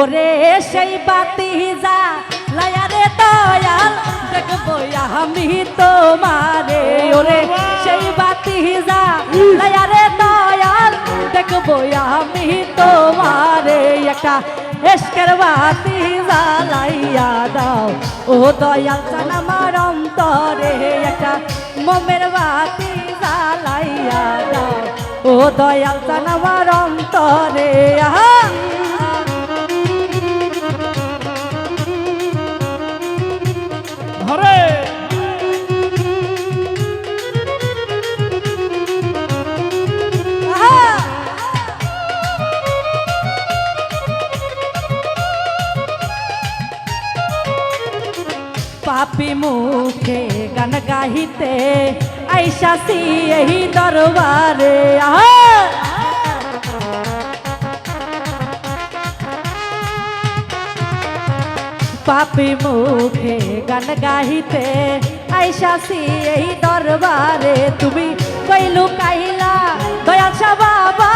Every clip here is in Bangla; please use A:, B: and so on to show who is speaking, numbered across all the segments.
A: ওরে সেই বাতি যা লায়ারে দয়াল, দেখব আমি তোমারে। ওরে সেই বাতি যা লায়ারে দয়াল, দেখব আমি তোমারে। একটা এসকের বাতি জ্বালাইয়া দাও। ও দয়াল চান আমার অন্তরে একটা মোমের বাতি জ্বালাইয়া দাও। ও দয়াল চান আমার অন্তরে, আহা! পাপি মুখে গান গাহিতে আইসাসি এই দরবারে! পাপি মুখে গান গাহিতে আইসাসি এই দরবারে। তুমি কইলু কাইলা শাহ বাবা,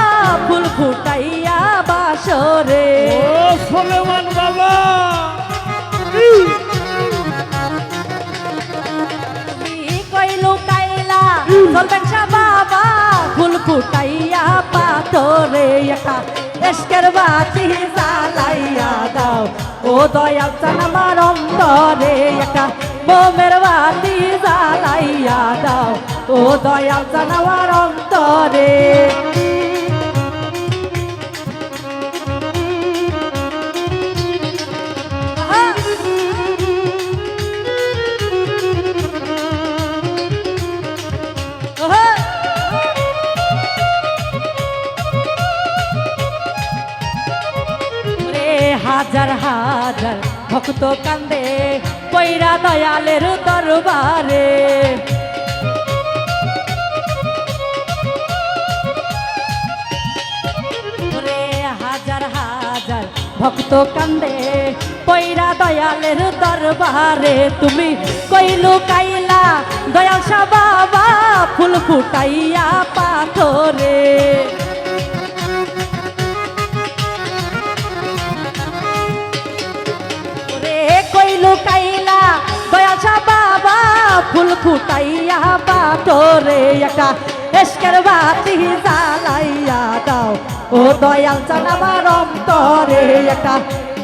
A: ফুল ফুটাইয়া বাসরে।
B: ও
A: পাথরে একটা এসকের বাতি জ্বালাইয়া দাও। ও দয়া আমার অন্তরে একটা বোমের বাতি জ্বালাইয়া দাও। ও দয়া আমার অন্তরে। হাজার হাজার ভক্ত কান্দে, কইরা দয়ালের দরবারে। হাজার হাজার ভক্ত কান্দে, কইরা দয়ালের দরবারে। তুমি কইলু কাইলা, দয়াল বাবা, ফুল ফুটাইয়া পাথরে। ফুটাইয়া বাটরে একটা এসকের বাতি জ্বালাইয়া দাও। ও দয়াল চান আমার অন্তরে একটা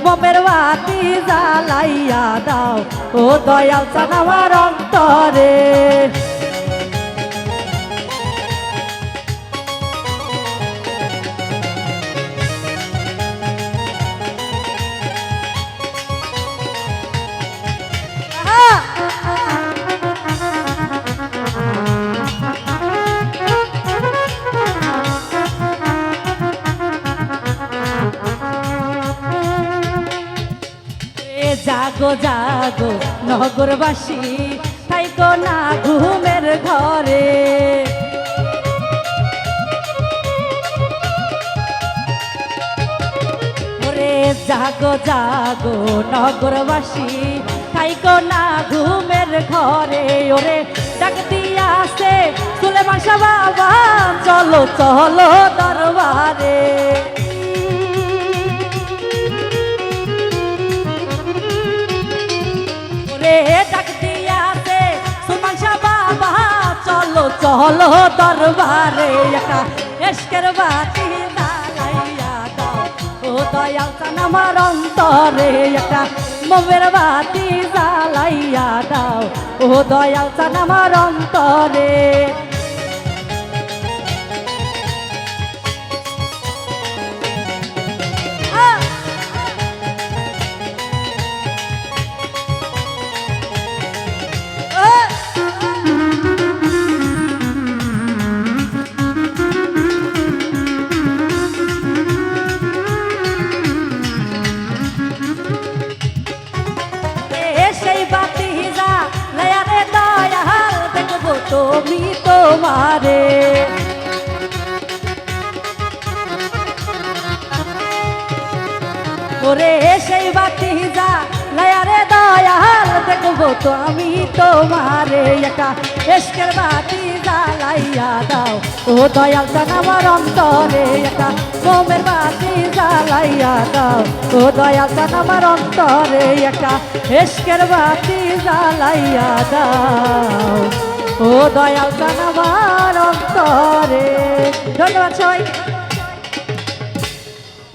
A: মমের বাতি জ্বালাইয়া দাও। ও দয়াল চান আমার অন্তরে জাগো জাগো, নগরবাসী, থাইকো না ঘুমের ঘরে। জাগো জাগো, নগরবাসী, থাইকো না ঘুমের ঘরে। ওরে ডাক দিয়া আসে, সুলেমান বাবা চলো চলো দরবারে। চলো দরবারে একা। এসকের বাতি জ্বালাইয়া দাও। ও দয়াল আমার অন্তরে একা। মোমের বাতি জ্বালাইয়া দাও। ও দয়াল আমার অন্তরে। তোমারে ওরে সেই বাতি যা লায়ারে দয়াল, দেখব তো আমি তোমারে একা। এসকের বাতি জ্বালাইয়া দাও, ও দয়াল জান আমার অন্তরে একা। মোমের বাতি জ্বালাইয়া দাও, ও দয়াল জান আমার অন্তরে একা। এসকের বাতি জ্বালাইয়া দাও। ও দয়াল কানাবার অন্তরে। ধন্যবাদ সবাই